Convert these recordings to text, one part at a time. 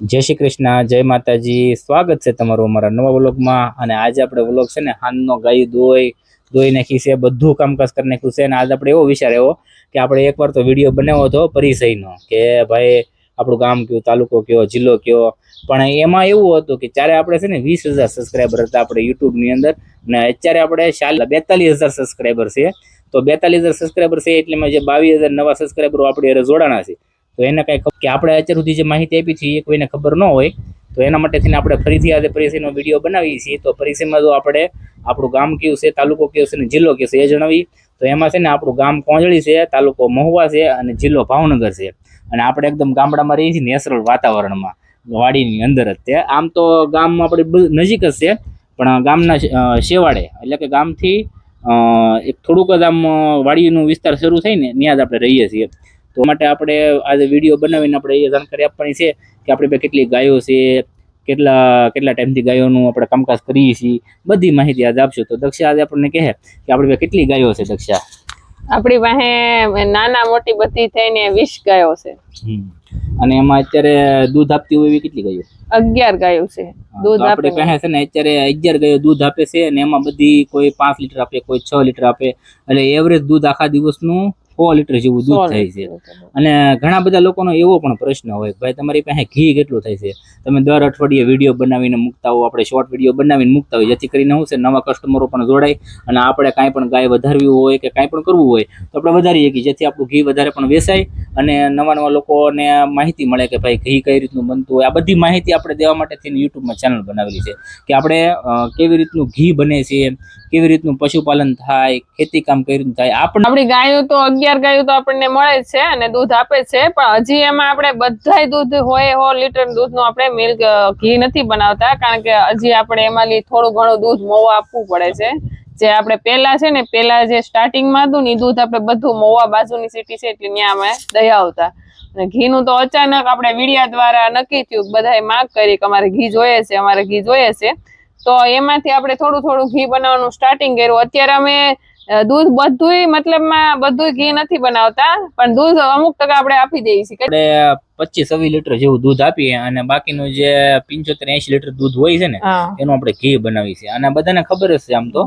જય શ્રી કૃષ્ણ, જય માતાજી. સ્વાગત છે તમારું અમારા નવા વ્લોગમાં. અને આજે આપણે વ્લોગ છે ને હાનનો ગાય દોઈ દોઈ નાખી છે, બધું કામકાજ કરી નાખ્યું છે. અને આજે આપણે એવો વિચાર એવો કે આપણે એકવાર તો વીડિયો બનાવ્યો હતો પરિચયનો, કે ભાઈ, આપણું ગામ કયો, તાલુકો કયો, જિલ્લો કયો. પણ એમાં એવું હતું કે ત્યારે આપણે છે ને વીસ હજાર સબસ્ક્રાઈબર હતા આપણે યુટ્યુબની અંદર, અને અત્યારે આપણે ચાલ બેતાલીસ હજાર સબસ્ક્રાઈબર છે. તો બેતાલીસ હજાર સબસ્ક્રાઈબર છે એટલે જે બાવીસ હજાર નવા સબસ્ક્રાઈબરો આપણે જોડાણા છે. તો એને કાંઈ કે આપણે અત્યાર સુધી જે માહિતી આપી છે, એ કોઈને ખબર ન હોય, તો એના માટે થઈને આપણે ફરીથી આજે પરિચયનો વીડિયો બનાવીએ છીએ. તો પરિચયમાં જો આપણે આપણું ગામ કયું છે, તાલુકો કયો છે અને જિલ્લો કયો છે, એ જણાવી. તો એમાં છે ને આપણું ગામ કોંજળી છે, તાલુકો મહુવા છે અને જિલ્લો ભાવનગર છે. અને આપણે એકદમ ગામડામાં રહીએ છીએ નેચરલ વાતાવરણમાં, વાડીની અંદર જ. તે આમ તો ગામ આપણે નજીક જ છે, પણ ગામના શેવાડે એટલે કે ગામથી એક થોડુંક જ આમ વાડીનો વિસ્તાર શરૂ થઈને ત્યાં જ આપણે રહીએ છીએ. તો માટે આપણે આજે વીડિયો બનાવીને આપણે એ જાણકારી આપવાની છે કે આપણી પાસે કેટલી ગાયો છે કેટલા કેટલા ટાઈમથી ગાયોનું આપણે કામકાજ કરીએ છીએ બધી માહિતી આજે આપશું. તો દક્ષા આજે આપણને કહે કે આપણી પાસે કેટલી ગાયો છે દક્ષા? આપણી પાસે નાના મોટી બધી થઈને વીસ ગાયો છે. અને એમાં અત્યારે દૂધ આપતી હોય એવી કેટલી ગાયો? અગિયાર ગાયો છે. દૂધ આપણે કહે છે ને અત્યારે અગિયાર ગાયો દૂધ આપે છે અને એમાં બધી કોઈ પાંચ લીટર આપે કોઈ છ લીટર આપે. એટલે એવરેજ દૂધ આખા દિવસનું સો લીટર જેવું દૂધ થાય છે. અને ઘણા બધા લોકોનો એવો પણ પ્રશ્ન હોય ભાઈ તમારી પાસે ઘી કેટલું થાય છે? તમે દર અઠવાડિયે વીડિયો બનાવીને મૂકતા હો આપણે શોર્ટ વીડિયો બનાવીને મૂકતા હોય જેથી કરીને શું છે નવા કસ્ટમરો પણ જોડાય અને આપણે કાંઈ પણ ગાય વધારવી હોય કે કાંઈ પણ કરવું હોય તો આપણે વધારી શકીએ જેથી આપણું ઘી વધારે પણ વેચાય અને નવા નવા લોકોને માહિતી મળે કે ભાઈ ઘી કઈ રીતનું બનતું હોય. આ બધી માહિતી આપણે દેવા માટે થઈને યુટ્યુબમાં ચેનલ બનાવેલી છે કે આપણે કેવી રીતનું ઘી બને છે કેવી રીતનું પશુપાલન થાય ખેતી કામ કઈ રીતનું થાય. આપણે આપણી ગાયો તો અગિયાર ગાયો તો આપણને મળે છે અને દૂધ આપે છે, પણ હજી એમાં આપણે બધાય દૂધ હોય હો લીટર દૂધનું આપણે મિલ્ક ઘી નથી બનાવતા, કારણ કે હજી આપણે એમાંથી થોડું ઘણું દૂધ મોવા આપવું પડે છે. જે આપણે પેલા છે ને પેલા જે સ્ટાર્ટિંગમાં હતું ને દૂધ આપણે બધું મોવા બાજુની સિટી છે એટલે ત્યાં અમે દઈ આવતા. અને ઘીનું તો અચાનક આપણે વિડિયા દ્વારા નક્કી થયું બધાએ માગ કરી કે અમારે ઘી જોઈએ છે, અમારે ઘી જોઈએ છે. તો એમાંથી આપણે થોડું થોડું ઘી બનાવવાનું સ્ટાર્ટિંગ કર્યું. અત્યારે અમે દૂધ બધુંય મતલબમાં બધુંય ઘી નથી બનાવતા પણ દૂધ અમુક ટકા આપણે આપી દઈએ છીએ. આપણે પચીસ છવ્વીસ લીટર જેવું દૂધ આપીએ અને બાકીનું જે પંચોતેર એસી લીટર દૂધ હોય છે ને એનું આપણે ઘી બનાવીએ છીએ. અને બધાને ખબર જ છે આમ તો.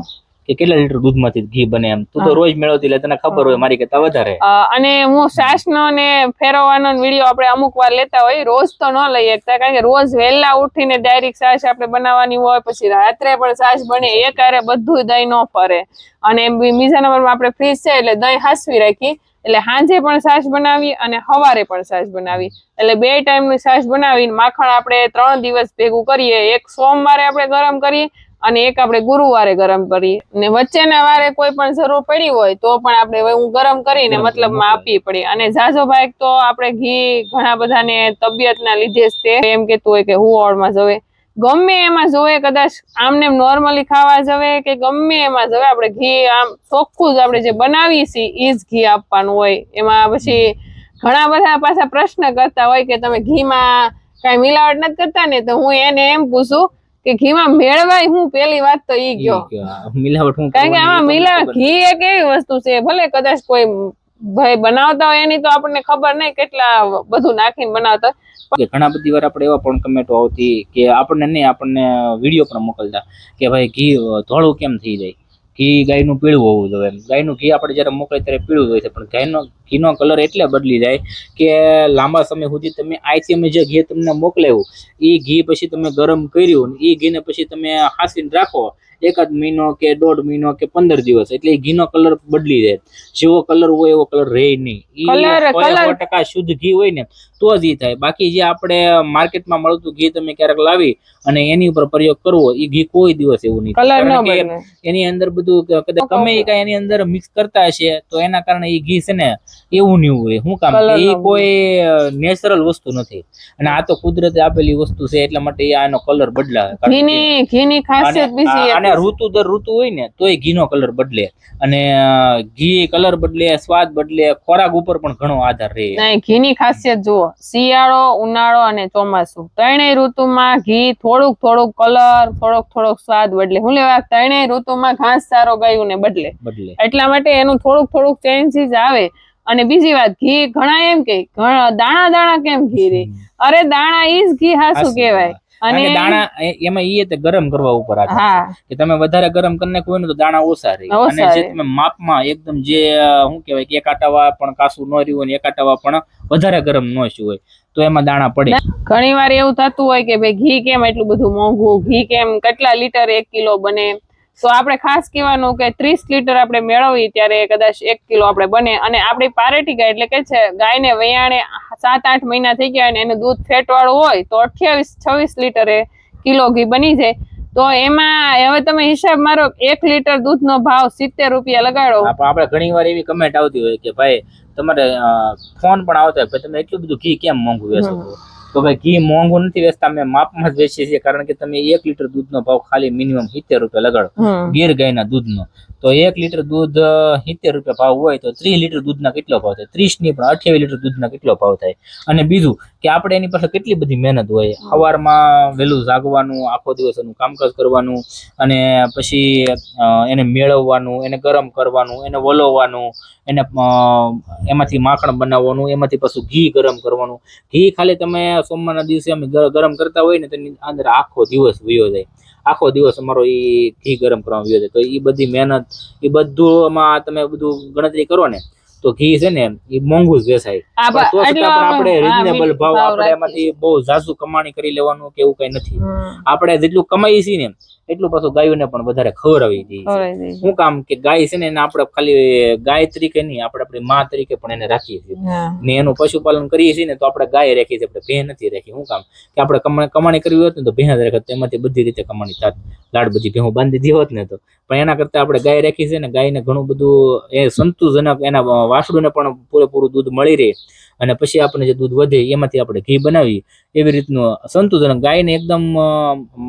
કે કેટલા લીટર દૂધમાંથી ઘી બને એમ? તું તો રોજ મેળવતી એટલે તને ખબર હોય મારી કરતા વધારે. અને હું શ્વાસનો ને ફેરવવાનો વીડિયો આપણે અમુક વાર લેતા હોય રોજ તો ન લઈ શકતા કારણ કે રોજ વહેલા ઉઠીને ડાયરેક્ટ સાસ આપણે બનાવવાની હોય પછી રાત્રે પણ સાસ બને એક કારે બધું દહીં ન ફરે. અને બીજા નંબરમાં આપણે ફ્રીજ છે એટલે દહીં હાસવી રાખી એટલે સાંજે પણ સાસ બનાવી અને સવારે પણ સાસ બનાવી. એટલે બે ટાઈમની સાસ બનાવીને માખણ આપણે ત્રણ દિવસ ભેગું કરીએ એક સોમવારે આપણે ગરમ કરીએ અને એક આપણે ગુરુવારે ગરમ કરીએ ને વચ્ચેના વારે કોઈ પણ જરૂર પડી હોય તો પણ આપણે હું ગરમ કરીને મતલબમાં આપવી પડી. અને ઝાઝો ભાઈ તો આપણે ઘી ઘણા બધાને તબિયતના લીધે જ તે એમ કેતું હોય કે હુવાળમાં જવે. ગમે એમાં જોવે કદાચ આમને નોર્મલી ખાવા જવે કે ગમે એમાં જવે. આપણે ઘી આમ ચોખ્ખું જ આપણે જે બનાવીએ છીએ એ જ ઘી આપવાનું હોય. એમાં પછી ઘણા બધા પાછા પ્રશ્ન કરતા હોય કે તમે ઘીમાં કાંઈ મિલાવટ નથી કરતા ને તો હું એને એમ પૂછું કે ઘીમાં મેળવાય હું પેલી વાત તો ઈ ગયો. મિલાવટ હું કારણ કે આમાં એ મિલા ઘી એક એવી વસ્તુ છે ભલે કદાચ કોઈ ભાઈ બનાવતા હોય એની તો આપણને ખબર નહીં કેટલા બધું નાખીને બનાવતા કે ઘણા બધી વાર આપણે એવા પણ કમેન્ટો આવતી કે આપણને નહીં આપણને વીડિયો પણ મોકલતા કે ભાઈ ઘી ધોળું કેમ થઈ જાય? ઘી ગાયનું પીળું હોવું જોઈએ. એમ ગાયનું ઘી આપણે જ્યારે મોકલે ત્યારે પીળું હોય છે. પણ ગાયનો ઘીનો કલર એટલે બદલી જાય કે લાંબા સમય સુધી તમે આઈથી અમે જે ઘી તમને મોકલાવ્યું એ ઘી પછી તમે ગરમ કર્યું એ ઘીને પછી તમે હાંસીને રાખો એકાદ મહિનો કે દોઢ મહિનો કે પંદર દિવસ એટલે એ ઘીનો કલર બદલી જાય જેવો કલર હોય એવો કલર રહે નહીં. ટકા શુદ્ધ ઘી હોય ને તો જ થાય. બાકી જે આપણે માર્કેટમાં મળતું ઘી તમે ક્યારેક લાવી અને એની ઉપર પ્રયોગ કરવો એ ઘી કોઈ દિવસ એવું નહીં કલર કારણ કે એની અંદર બધું કદાચ તમે કઈ એની અંદર મિક્સ કરતા હશે તો એના કારણે એ ઘી છે ને એવું નહીં હોય. શું કામ? એ કોઈ નેચરલ વસ્તુ નથી. અને આ તો કુદરતે આપેલી વસ્તુ છે એટલા માટે આનો કલર બદલાવે. ઘીની ઘીની ખાસિયત અને બીજી આ- ઋતુ દર ઋતુ હોય ને તોય ઘીનો કલર બદલે. અને ઘી કલર બદલે સ્વાદ બદલે ખોરાક ઉપર પણ ઘણો આધાર રહે. ઘીની ખાસિયત જુઓ. શિયાળો ઉનાળો અને ચોમાસું. ત્રણેય ઋતુમાં ઘી થોડુંક થોડુંક કલર થોડોક થોડોક સ્વાદ બદલે. હું લેવા ત્રણેય ઋતુમાં ઘાસ સારો ગયું ને બદલે. બદલે. એટલા માટે એનું થોડુંક થોડુંક ચેન્જીસ આવે. અને બીજી વાત ઘી ઘણા એમ કે દાણા દાણા કેમ ઘી રે? અરે દાણા ઈ જ ઘી હાસુ. કહેવાય. અને દાણા એમાં ઈ તે ગરમ કરવા ઉપર આધાર કે તમે વધારે ગરમ કરી નાખો ને તો દાણા ઓછા રહે. અને જે તમે માપમાં એકદમ જે શું કહેવાય કે એક આટાવા પણ કાસું ન રહ્યું હોય એક આટાવા પણ વધારે ગરમ ન થયું હોય તો એમાં દાણા પડે. ઘણી વાર એવું થતું હોય કે ભાઈ ઘી કેમ એટલું બધું મોંઘું? ઘી કેમ કેટલા લીટર એક કિલો બને? તો આપણે ખાસ કહેવાનું કે ત્રીસ લીટર આપણે મેળવીએ ત્યારે કદાચ એક કિલો આપણે બને. અને આપણી પારેટી ગાય એટલે કે છે ગાયને વયાણે સાત આઠ મહિના થઈ ગયા અને એનું દૂધ ફેટવાળું હોય તો અઠ્યાવીસ છવ્વીસ લીટરે કિલો ઘી બની જાય. તો એમાં હવે તમે હિસાબ મારો એક લીટર દૂધનો ભાવ સિત્તેર રૂપિયા લગાડો. આપ- આપણે ઘણી વાર એવી કમેન્ટ આવતી હોય કે ભાઈ તમારે ફોન પણ આવતો હોય તમે એટલું બધું ઘી કેમ મોંઘું વેચો તો ભાઈ ઘી મોંઘું નથી વેચતા અમે માપમાં જ વેચીએ છીએ કારણ કે તમે એક લીટર દૂધનો ભાવ ખાલી મિનિમમ સિત્તેર રૂપિયા લગાડો. ગીર ગાયના દૂધનો. તો એક લીટર દૂધ સિત્તેર રૂપિયા ભાવ હોય તો ત્રીસ લીટર દૂધના કેટલો ભાવ થાય? ત્રીસની પણ અઠ્યાવીસ લીટર દૂધના કેટલો ભાવ થાય? અને બીજું કે આપણે એની પાસે કેટલી બધી મહેનત હોય? સવારમાં વહેલું જાગવાનું, આખો દિવસ એનું કામકાજ કરવાનું, અને પછી એને મેળવવાનું, એને ગરમ કરવાનું, એને વલોવાનું એને એમાંથી માખણ બનાવવાનું, એમાંથી પાછું ઘી ગરમ કરવાનું. ઘી ખાલી તમે સોમવારના દિવસે અમે ગરમ કરતા હોય ને તેની અંદર આખો દિવસ વયો જાય. આખો દિવસ અમારો એ ઘી ગરમ કરવામાં વયો જાય. તો એ બધી મહેનત એ બધું તમે બધું ગણતરી કરો ને તો ઘી છે ને એ મોંઘું જ વેચાય. તો છતાં આપણે રિઝનેબલ ભાવ આપણે એમાંથી બહુ ઝાઝુ કમાણી કરી લેવાનું કે એવું કઈ નથી. આપણે જેટલું કમાઈએ છીએ ને એટલું પાછું ગાયોને પણ વધારે ખવડાવી દઈએ. શું કામ કે ગાય છે ને એને આપણે ખાલી ગાય તરીકે નહીં આપણે આપણી માં તરીકે પણ એને રાખીએ છીએ. ને એનું પશુપાલન કરીએ છીએ ને તો આપણે ગાય રાખીએ છીએ આપણે ભેં નથી રાખી. શું કામ કે આપણે કમાણી કરવી હોત ને તો ભેં જ રાખત એમાંથી બધી રીતે કમાણી થાત. લાડ બધી ભેહું બાંધી દીધી હોત ને તો. પણ એના કરતા આપણે ગાય રાખી છે ને ગાયને ઘણું બધું એ સંતુજનક એના વાસળુને પણ પૂરેપૂરું દૂધ મળી રહે. અને પછી આપણે જે દૂધ વધે એમાંથી આપણે ઘી બનાવી એવી રીતનું સંતુલન ગાયને એકદમ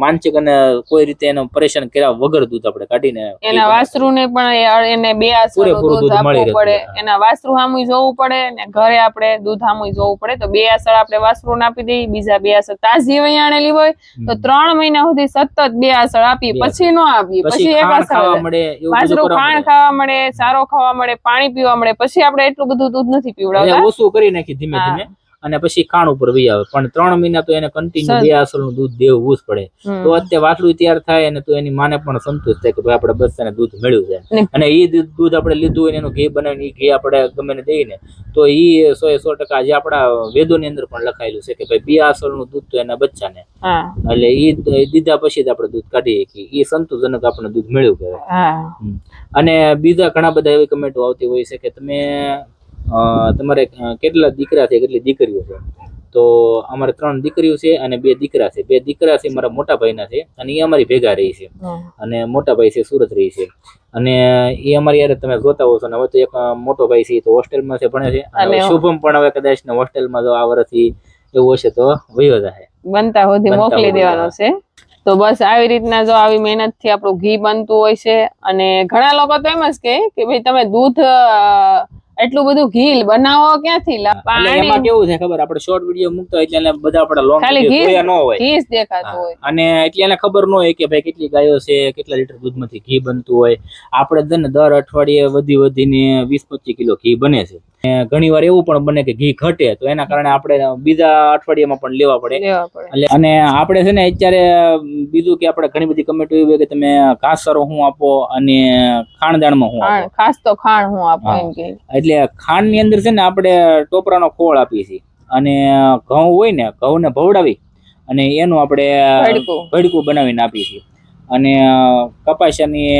માનસિક અને કોઈ રીતે એનો પરેશાન કર્યા વગર દૂધ આપણે કાઢીને એના બનાવી. વાસ્ત્રુને પણ એને બે આસરનું દૂધ આપવું પડે. એના વાસ્ત્રુ સામુય જોવું પડે ને ઘરે આપણે દૂધ સામુય જોવું પડે. તો બે આસળ આપણે વાસ્ત્રુને આપી દઈએ બીજા બે આસર તાજી વૈયાણેલી હોય તો ત્રણ મહિના સુધી સતત બે આસળ આપી પછી નો આપી પછી એક આસળ આસર કરવા ખાણ ખાવા મળે સારો ખાવા મળે પાણી પીવા મળે પછી આપણે એટલું બધું દૂધ નથી પીવડાવતા. ઓછું કરી નાખી ધીમે ધીમે અને પછી ખાણ ઉપર વહી આવે. પણ ત્રણ મહિના તો એને કન્ટિન્યુ બે આસળનું દૂધ દેવું જ પડે. તો અત્યારે વાસળું તૈયાર થાય અને તો એની માને પણ સંતોષ થાય કે ભાઈ આપણે બસ એને દૂધ મળ્યું છે. અને એ દૂધ આપણે લીધું હોય એનું ઘી બનાવીને એ ઘી આપણે ગમે ને દઈને તો એ સો એ સો ટકા જે આપણા વેદોની અંદર પણ લખાયેલું છે કે ભાઈ બે આસળનું દૂધ તો એના બચ્ચાને. એટલે એ દીધા પછી જ આપણે દૂધ કાઢીએ કે એ સંતોષજનક આપણે દૂધ મળ્યું કહેવાય. અને બીજા ઘણા બધા એવી કમેન્ટો આવતી હોય છે કે તમે તમારે કેટલા દીકરા છે કેટલી દીકરીઓ છે? તો અમારે ત્રણ દીકરીઓ છે અને બે દીકરા છે. બે દીકરા છે મારા મોટા ભાઈના છે અને એ અમારી ભેગા રહી છે. અને મોટા ભાઈ છે સુરત રહી છે. અને એ અમારી યાર તમે જોતા હોવ છો ને હવે તો એક મોટો ભાઈ છે એ તો હોસ્ટેલમાં છે ભણે છે. અને શુભમ પણ હવે કદાચ ને હોસ્ટેલમાં જો આ વર્ષથી એવું હશે તો વયો જશે બનતા સુધી મોકલી દેવાનો છે. તો બસ આવી રીતના જો આવી મહેનતથી આપણું ઘી બનતું હોય છે. અને ઘણા લોકો તો એમ જ કે ભાઈ તમે દૂધ એટલું બધું ઘી બનાવો ક્યાંથી? એમાં કેવું છે ખબર? આપણે શોર્ટ વીડિયો મૂકતો હોય એટલે એને બધા આપણે લોંગ ખાલી ન હોય. ઘી દેખાતું હોય. અને એટલે એને ખબર ન હોય કે ભાઈ કેટલી ગાયો છે કેટલા લીટર દૂધમાંથી ઘી બનતું હોય. આપણે દર અઠવાડિયે વધી વધીને વીસ પચીસ કિલો ઘી બને છે. ઘણી વાર એવું પણ બને કે ઘી ઘટે તો એના કારણે આપણે બીજા અઠવાડિયામાં પણ લેવા પડે. અને આપણે છે ને અત્યારે બીજું કે આપણે ઘણી બધી કમેન્ટ એવી હોય કે તમે ઘાસરો હું આપો અને ખાણદાણમાં હું ખાસ તો ખાણ હું આપો એટલે ખાંડની અંદર છે ને આપણે ટોપરાનો ખોળ આપીએ છીએ. અને ઘઉં હોય ને ઘઉંને ભવડાવી અને એનું આપણે ભડકું. બનાવીને આપીએ છીએ. અને કપાસિયાની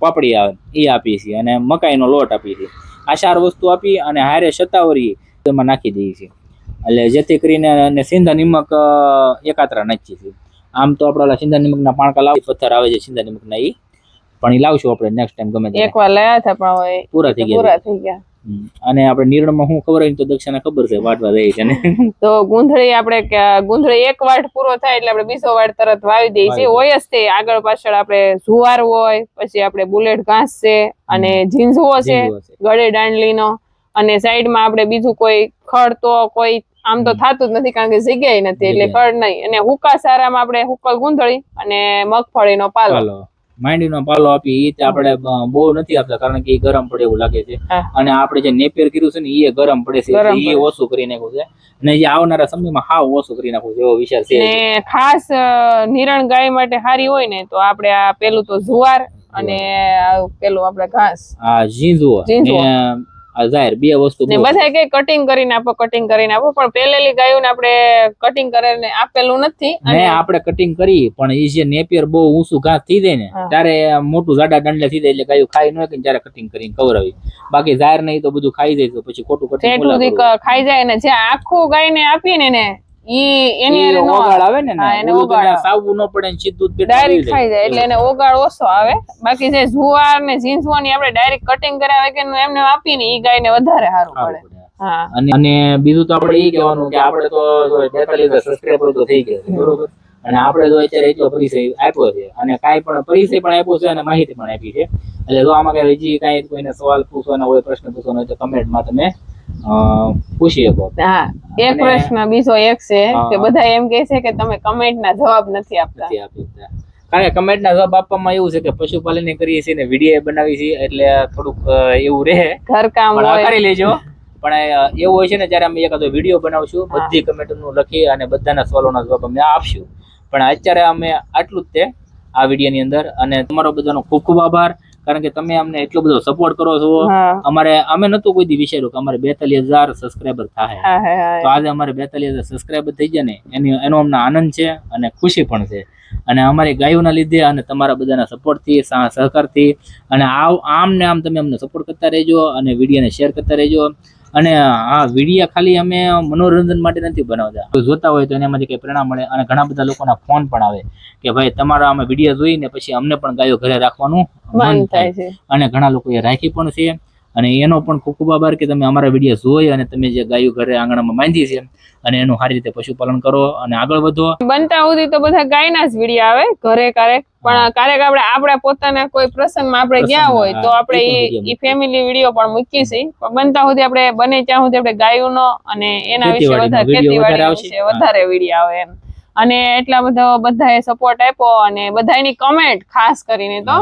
પાપડી આવે એ આપીએ છીએ. અને મકાઈનો લોટ આપીએ છીએ. આ ચાર વસ્તુ આપી અને હારે શતાવરી એમાં નાખી દઈએ છીએ. એટલે જેથી કરીને અને સિંધા નિમક એકાત્રા નાખીએ છીએ. આમ તો આપણે ઓલા સિંધા નિમકના પાણકા લાવી પથ્થર આવે છે સિંધા નિમકના એ પણ એ લાવશું આપણે નેક્સ્ટ ટાઈમ ગમે એક વાર લાયા હતા પણ પૂરા થઈ ગયા પૂરા થઈ ગયા. અને આપણે નીરણમાં શું ખબર હોય તો દક્ષાને ખબર છે વાટવા રહી છે તો ગુંધળી આપણે ગુંધળી એક વાટ પૂરો થાય એટલે આપણે બીજો વાટ તરત વાવી દઈએ. છીએ હોય જ તે. આગળ પાછળ આપણે જુવાર હોય પછી આપણે બુલેટ ઘાસ છે અને ઝીંઝવો છે. ગળે દાંડલીનો. અને સાઈડમાં આપણે બીજું કોઈ ખડ તો કોઈ આમ તો. થતું જ નથી કારણ કે જગ્યાએ નથી એટલે. ખડ નહીં. અને હુકા સારામાં આપણે હુકલ ગુંધળી અને મગફળીનો પાલો. માંડીનો પાલો આપી એ આપણે બહુ નથી આપતા કારણ કે એ ગરમ પડે એવું લાગે છે. અને આપણે જે નેપિયર કર્યું છે ને એ ગરમ પડે છે એ ઓછું કરી નાખ્યું છે. અને જે આવનારા સમયમાં હાવ ઓછું કરી નાખવું છે એવો વિચાર છે ખાસ નિરણ ગાય માટે સારી હોય ને તો આપણે આ પેલું તો જુવાર અને પેલું આપણે ઘાસ. આ ઝીંઝુઓ. ઝીંઝુઓ. ને આ જાહેર બે વસ્તુ ને બધા કે કટિંગ કરીને આપો કટિંગ કરીને આપો પણ પેલેલી ગાયોને આપણે કટિંગ કરીને આપેલું નથી અને આપણે કટિંગ કરી પણ એ જે નેપિયર બહુ ઊંચું ઘાસ થઈ જાય ને ત્યારે મોટું જાડા ડંડલે થઈ જાય એટલે ગાયું ખાઈ ન કે ત્યારે કટિંગ કરીને કવરાવી બાકી જાહેર નહીં તો બધું ખાઈ જાય તો પછી ખોટું કટિંગ ખાઈ જાય ને જે આખું ગાયને આપીને ને ઈ એની ઓગાળ આવે. ને એને ઓગાળ સાવવું ન પડે ને સીધું ડાયરેક્ટ ખાઈ જાય એટલે એને ઓગાળ ઓછો આવે. બાકી જે જુવાર ને ઝીંઝવાની આપણે ડાયરેક્ટ કટિંગ કર્યા વગર એમને આપીને ઈ ગાયને વધારે સારું સારું પડે. પડે. હા. અને બીજું તો આપણે એ કહેવાનું કે આપણે તો બેતાલીસ સબસ્ક્રાઈબર તો થઈ ગયા છે બરોબર? અને આપણે તો અત્યારે એટલો પરિચય આપ્યો છે અને કાંઈ પણ પરિચય પણ આપ્યો છે અને માહિતી પણ આપી છે. એટલે જો આમાં કઈ હજી કાંઈ કોઈને સવાલ પૂછવાનો હોય પ્રશ્ન પૂછવાનો હોય તો કમેન્ટમાં તમે પૂછી શકો. હા એક પ્રશ્ન બીજો એક છે કે બધા એમ કહે છે કે તમે કમેન્ટ ના જવાબ નથી આપતા. નથી આપતા. કારણ કે કમેન્ટના જવાબ આપવામાં એવું છે કે પશુપાલન કરીએ છીએ ને વીડિયો બનાવી છીએ એટલે થોડુંક એવું રહે. ઘરકામ કામ કરી લેજો. પણ એવું હોય છે ને જ્યારે અમે એકાદો વીડિયો બનાવશું. બધી કમેન્ટનું લખી અને બધાના સવાલોના જવાબ અમે આપશું. પણ અત્યારે અમે આટલું જ તે આ વિડીયોની અંદર. અને તમારો બધાનો ખૂબ ખૂબ આભાર. કારણ કે તમે અમને એટલો બધો સપોર્ટ કરો છો. અમારે અમે નતું કોઈ દી વિચાર્યું કે અમારે બેતાલીસ હજાર સબસ્ક્રાઈબર થાય તો આજે અમારે બેતાલીસ હજાર સબસ્ક્રાઈબર થઈ જાય ને એની એનો અમને આનંદ છે અને ખુશી પણ છે. અને અમારી ગાયોના લીધે અને તમારા બધાના સપોર્ટથી સહકારથી અને આવ આમ ને આમ તમે અમને સપોર્ટ કરતા રહેજો અને વિડીયોને શેર કરતા રહેજો. અને આ વિડીયા ખાલી અમે મનોરંજન માટે નથી બનાવતા. જોતા હોય તો એનામાંથી કંઈ પ્રેરણા મળે અને ઘણા બધા લોકોના ફોન પણ આવે કે ભાઈ તમારા અમે વીડિયો જોઈને પછી અમને પણ ગાયો ઘરે રાખવાનું મન થાય. છે. અને ઘણા લોકો એ રાખી પણ છે. અને એનો પણ ખૂબ ખૂબ આભાર કે તમે અમારા વીડિયો જોઈ અને તમે જે ગાયો ઘરે આંગણામાં બાંધી છે અને એનું સારી રીતે પશુપાલન કરો અને આગળ વધો. બનતા સુધી તો બધા ગાયના જ વીડિયો આવે ઘરે ક્યારેક પણ ક્યારેક આપણે આપણા પોતાના કોઈ પ્રસંગમાં આપણે ગયા હોય તો આપણે એ ફેમિલી વીડિયો પણ મૂકીએ છીએ. પણ બનતા સુધી આપણે બને ત્યાં સુધી આપણે ગાયોનો અને એના વિશે વધારે ખેતીવાડી વિશે વધારે વીડિયો આવે એમ. અને એટલા બધા બધાએ સપોર્ટ આપ્યો અને બધાની કમેન્ટ ખાસ કરીને તો.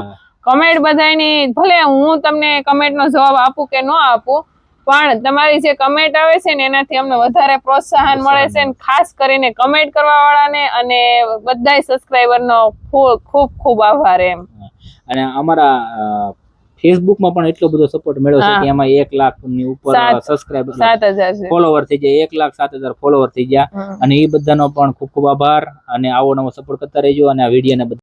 કમેન્ટ બધાની ભલે હું તમને કમેન્ટ નો જવાબ આપું કે ન આપું પણ તમારી જે કમેન્ટ આવે છે ને એનાથી અમને વધારે પ્રોત્સાહન મળે છે ને ખાસ કરીને કમેન્ટ કરવા વાળાને અને બધાય સબસ્ક્રાઈબરનો ખૂબ ખૂબ ખૂબ આભાર એમ. અને અમારા ફેસબુકમાં પણ એટલો બધો સપોર્ટ મળ્યો છે કે એમાં એક લાખની ઉપર સબસ્ક્રાઈબર સાત હજાર ફોલોવર થઈ જાય એક લાખ સાત હજાર ફોલોવર થઈ ગયા. અને એ બધાનો પણ ખૂબ ખૂબ આભાર. અને આવો નવો સપોર્ટ કરતા રહેજો અને આ વિડીયોને